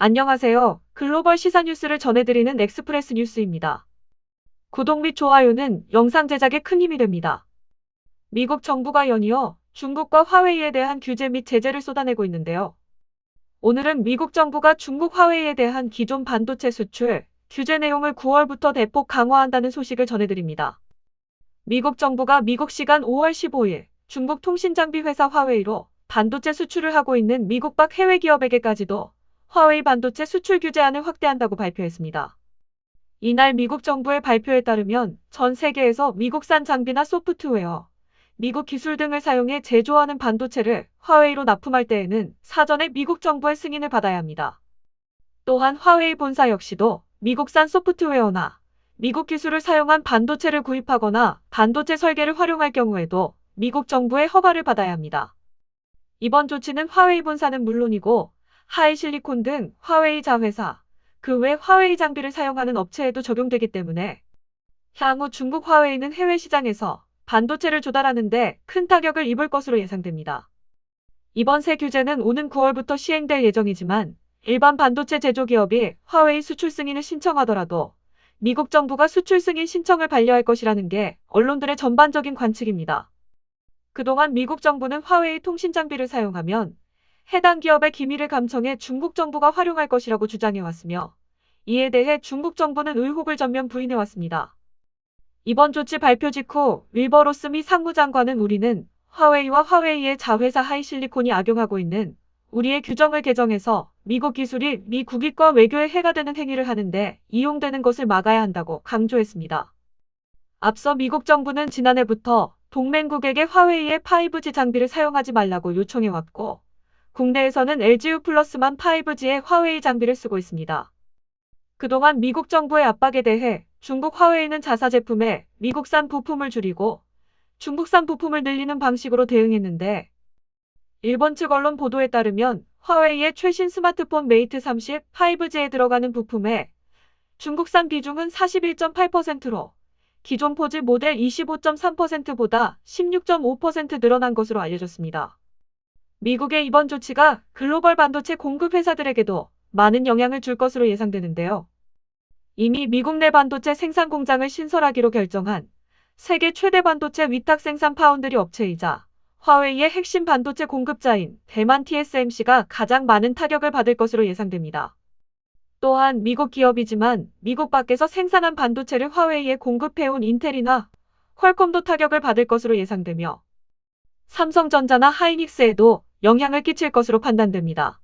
안녕하세요. 글로벌 시사 뉴스를 전해드리는 엑스프레스 뉴스입니다. 구독 및 좋아요는 영상 제작에 큰 힘이 됩니다. 미국 정부가 연이어 중국과 화웨이에 대한 규제 및 제재를 쏟아내고 있는데요. 오늘은 미국 정부가 중국 화웨이에 대한 기존 반도체 수출 규제 내용을 9월부터 대폭 강화한다는 소식을 전해드립니다. 미국 정부가 미국 시간 5월 15일 중국 통신장비 회사 화웨이로 반도체 수출을 하고 있는 미국 밖 해외 기업에게까지도 화웨이 반도체 수출 규제안을 확대한다고 발표했습니다. 이날 미국 정부의 발표에 따르면 전 세계에서 미국산 장비나 소프트웨어, 미국 기술 등을 사용해 제조하는 반도체를 화웨이로 납품할 때에는 사전에 미국 정부의 승인을 받아야 합니다. 또한 화웨이 본사 역시도 미국산 소프트웨어나 미국 기술을 사용한 반도체를 구입하거나 반도체 설계를 활용할 경우에도 미국 정부의 허가를 받아야 합니다. 이번 조치는 화웨이 본사는 물론이고 하이실리콘 등 화웨이 자회사, 그 외 화웨이 장비를 사용하는 업체에도 적용되기 때문에 향후 중국 화웨이는 해외 시장에서 반도체를 조달하는데 큰 타격을 입을 것으로 예상됩니다. 이번 새 규제는 오는 9월부터 시행될 예정이지만 일반 반도체 제조기업이 화웨이 수출 승인을 신청하더라도 미국 정부가 수출 승인 신청을 반려할 것이라는 게 언론들의 전반적인 관측입니다. 그동안 미국 정부는 화웨이 통신 장비를 사용하면 해당 기업의 기밀을 감청해 중국 정부가 활용할 것이라고 주장해왔으며 이에 대해 중국 정부는 의혹을 전면 부인해왔습니다. 이번 조치 발표 직후 윌버로스 미 상무장관은 우리는 화웨이와 화웨이의 자회사 하이실리콘이 악용하고 있는 우리의 규정을 개정해서 미국 기술이 미 국익과 외교에 해가 되는 행위를 하는데 이용되는 것을 막아야 한다고 강조했습니다. 앞서 미국 정부는 지난해부터 동맹국에게 화웨이의 5G 장비를 사용하지 말라고 요청해왔고 국내에서는 LGU 플러스만 5G의 화웨이 장비를 쓰고 있습니다. 그동안 미국 정부의 압박에 대해 중국 화웨이는 자사 제품에 미국산 부품을 줄이고 중국산 부품을 늘리는 방식으로 대응했는데 일본 측 언론 보도에 따르면 화웨이의 최신 스마트폰 메이트 30 5G에 들어가는 부품에 중국산 비중은 41.8%로 기존 포즈 모델 25.3%보다 16.5% 늘어난 것으로 알려졌습니다. 미국의 이번 조치가 글로벌 반도체 공급 회사들에게도 많은 영향을 줄 것으로 예상되는데요. 이미 미국 내 반도체 생산 공장을 신설하기로 결정한 세계 최대 반도체 위탁 생산 파운드리 업체이자 화웨이의 핵심 반도체 공급자인 대만 TSMC가 가장 많은 타격을 받을 것으로 예상됩니다. 또한 미국 기업이지만 미국 밖에서 생산한 반도체를 화웨이에 공급해온 인텔이나 퀄컴도 타격을 받을 것으로 예상되며 삼성전자나 하이닉스에도 영향을 끼칠 것으로 판단됩니다.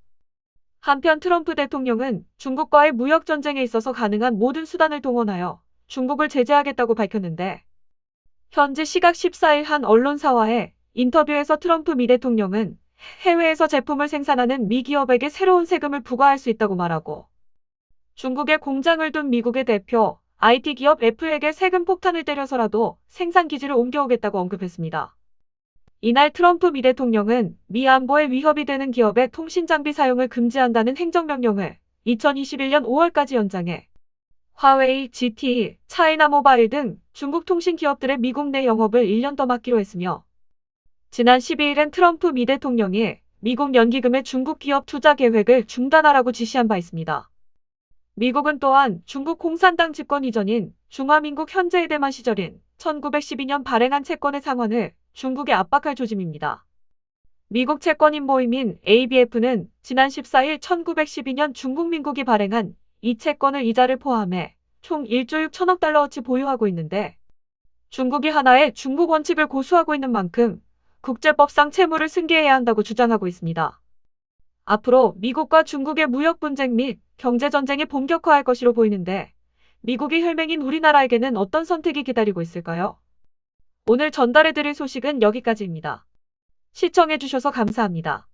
한편 트럼프 대통령은 중국과의 무역 전쟁에 있어서 가능한 모든 수단을 동원하여 중국을 제재하겠다고 밝혔는데 현지 시각 14일 한 언론사와의 인터뷰에서 트럼프 미 대통령은 해외에서 제품을 생산하는 미 기업에게 새로운 세금을 부과할 수 있다고 말하고 중국에 공장을 둔 미국의 대표 IT 기업 애플에게 세금 폭탄을 때려서라도 생산 기지를 옮겨오겠다고 언급했습니다. 이날 트럼프 미 대통령은 미 안보에 위협이 되는 기업의 통신 장비 사용을 금지한다는 행정명령을 2021년 5월까지 연장해 화웨이, GTE, 차이나 모바일 등 중국 통신 기업들의 미국 내 영업을 1년 더 막기로 했으며 지난 12일엔 트럼프 미 대통령이 미국 연기금의 중국 기업 투자 계획을 중단하라고 지시한 바 있습니다. 미국은 또한 중국 공산당 집권 이전인 중화민국 현재의 대만 시절인 1912년 발행한 채권의 상환을 중국에 압박할 조짐입니다. 미국 채권인 모임인 ABF는 지난 14일 1912년 중국 민국이 발행한 이 채권을 이자를 포함해 총 1조 6천억 달러어치 보유하고 있는데 중국이 하나의 중국 원칙을 고수하고 있는 만큼 국제법상 채무를 승계해야 한다고 주장하고 있습니다. 앞으로 미국과 중국의 무역 분쟁 및 경제 전쟁이 본격화할 것으로 보이는데 미국이 혈맹인 우리나라에게는 어떤 선택이 기다리고 있을까요? 오늘 전달해드릴 소식은 여기까지입니다. 시청해주셔서 감사합니다.